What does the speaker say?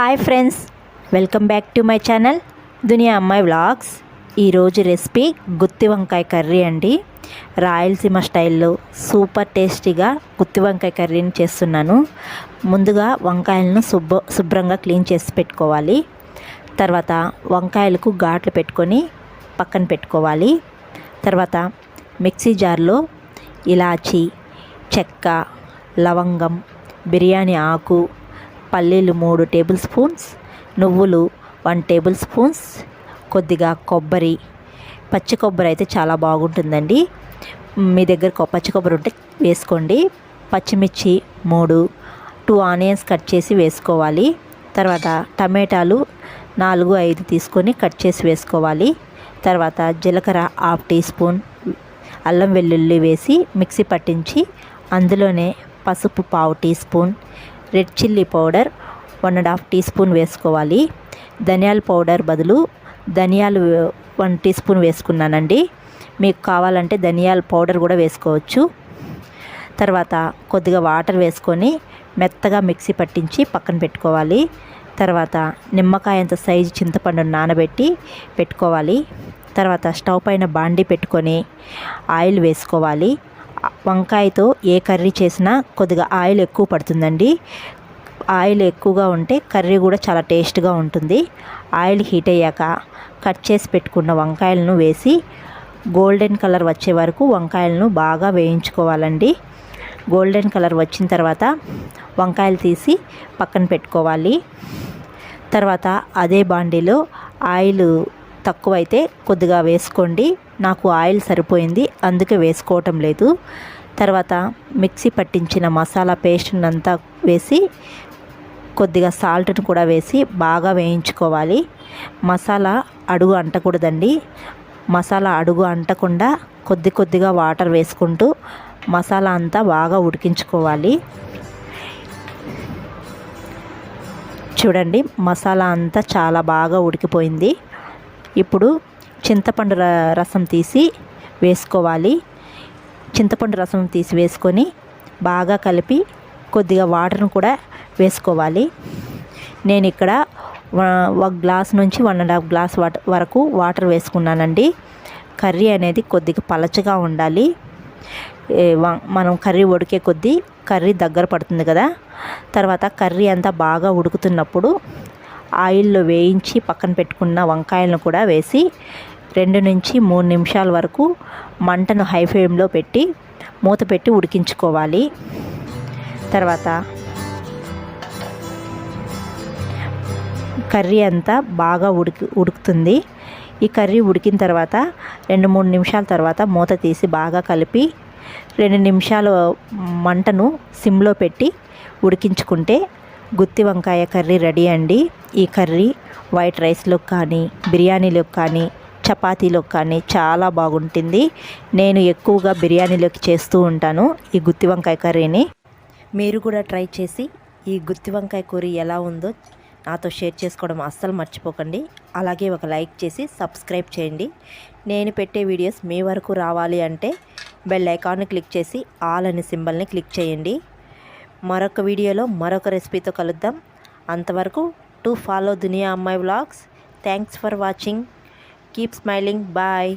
Hi friends welcome back to my channel Duniya Ammayi vlogs. ఈరోజు recipe గుత్తి వంకాయ curry అండి. రాయలసీమ స్టైల్లో సూపర్ టేస్టీగా గుత్తి వంకాయ కర్రీని చేస్తున్నాను. ముందుగా వంకాయలను శుభ్ర శుభ్రంగా క్లీన్ చేసి పెట్టుకోవాలి. తర్వాత వంకాయలకు ఘాట్లు పెట్టుకొని పక్కన పెట్టుకోవాలి. తర్వాత మిక్సీ జార్లో ఇలాచి చెక్క లవంగం బిర్యానీ ఆకు పల్లీలు మూడు టేబుల్ స్పూన్స్ నువ్వులు వన్ టేబుల్ స్పూన్స్ కొద్దిగా కొబ్బరి. పచ్చి కొబ్బరి అయితే చాలా బాగుంటుందండి. మీ దగ్గర పచ్చి కొబ్బరి ఉంటే వేసుకోండి. పచ్చిమిర్చి మూడు టూ ఆనియన్స్ కట్ చేసి వేసుకోవాలి. తర్వాత టమాటాలు నాలుగు ఐదు తీసుకొని కట్ చేసి వేసుకోవాలి. తర్వాత జీలకర్ర హాఫ్ టీ స్పూన్ అల్లం వెల్లుల్లి వేసి మిక్సీ పట్టించి అందులోనే పసుపు పావు teaspoon red chilli powder one and half teaspoon వేసుకోవాలి. ధనియాల పౌడర్ బదులు ధనియాలు వన్ టీ స్పూన్ వేసుకున్నానండి. మీకు కావాలంటే ధనియాల పౌడర్ కూడా వేసుకోవచ్చు. తర్వాత కొద్దిగా వాటర్ వేసుకొని మెత్తగా మిక్సీ పట్టించి పక్కన పెట్టుకోవాలి. తర్వాత నిమ్మకాయ అంత సైజు చింతపండు నానబెట్టి పెట్టుకోవాలి. తర్వాత స్టవ్ పైన బాండి పెట్టుకొని ఆయిల్ వేసుకోవాలి. వంకాయతో ఏ కర్రీ చేసినా కొద్దిగా ఆయిల్ ఎక్కువ పడుతుందండి. ఆయిల్ ఎక్కువగా ఉంటే కర్రీ కూడా చాలా టేస్ట్గా ఉంటుంది. ఆయిల్ హీట్ అయ్యాక కట్ చేసి పెట్టుకున్న వంకాయలను వేసి గోల్డెన్ కలర్ వచ్చే వరకు వంకాయలను బాగా వేయించుకోవాలండి. గోల్డెన్ కలర్ వచ్చిన తర్వాత వంకాయలు తీసి పక్కన పెట్టుకోవాలి. తర్వాత అదే బాండీలో ఆయిల్ తక్కువైతే కొద్దిగా వేసుకోండి. నాకు ఆయిల్ సరిపోయింది అందుకే వేసుకోవటం లేదు. తర్వాత మిక్సీ పట్టించిన మసాలా పేస్ట్ని అంతా వేసి కొద్దిగా సాల్ట్ని కూడా వేసి బాగా వేయించుకోవాలి. మసాలా అడుగు అంటకూడదండి. మసాలా అడుగు అంటకుండా కొద్ది కొద్దిగా వాటర్ వేసుకుంటూ మసాలా అంతా బాగా ఉడికించుకోవాలి. చూడండి మసాలా అంతా చాలా బాగా ఉడికిపోయింది. ఇప్పుడు చింతపండు ర- రసం తీసి వేసుకోవాలి. చింతపండు రసం తీసి వేసుకొని బాగా కలిపి కొద్దిగా వాటర్ను కూడా వేసుకోవాలి. నేను ఇక్కడ ఒక గ్లాస్ నుంచి one and half glass water వరకు వాటర్ వేసుకున్నానండి. కర్రీ అనేది కొద్దిగా పలచగా ఉండాలి. మనం కర్రీ ఉడికే కొద్దీ కర్రీ దగ్గర పడుతుంది కదా. తర్వాత కర్రీ అంతా బాగా ఉడుకుతున్నప్పుడు ఆయిల్లో వేయించి పక్కన పెట్టుకున్న వంకాయలను కూడా వేసి రెండు నుంచి మూడు నిమిషాల వరకు మంటను హై ఫ్లేమ్లో పెట్టి మూత పెట్టి ఉడికించుకోవాలి. తర్వాత కర్రీ అంతా బాగా ఉడికి ఉడుకుతుంది. ఈ కర్రీ ఉడికిన తర్వాత రెండు మూడు నిమిషాల తర్వాత మూత తీసి బాగా కలిపి రెండు నిమిషాలు మంటను సిమ్లో పెట్టి ఉడికించుకుంటే గుత్తి వంకాయ కర్రీ రెడీ అండి. ఈ కర్రీ వైట్ రైస్లోకి కానీ బిర్యానీలోకి కానీ చపాతీలోకి కానీ చాలా బాగుంటుంది. నేను ఎక్కువగా బిర్యానీలోకి చేస్తూ ఉంటాను ఈ గుత్తి వంకాయ కర్రీని. మీరు కూడా ట్రై చేసి ఈ గుత్తి వంకాయ కూర ఎలా ఉందో నాతో షేర్ చేసుకోవడం అస్సలు మర్చిపోకండి. అలాగే ఒక లైక్ చేసి సబ్స్క్రైబ్ చేయండి. నేను పెట్టే వీడియోస్ మీ వరకు రావాలి అంటే బెల్ ఐకాన్ని క్లిక్ చేసి ఆల్ అనే సింబల్ని క్లిక్ చేయండి. మరొక వీడియోలో మరొక రెసిపీతో కలుద్దాం. అంతవరకు to follow Duniya Ammayi vlogs. Thanks for watching. Keep smiling. Bye.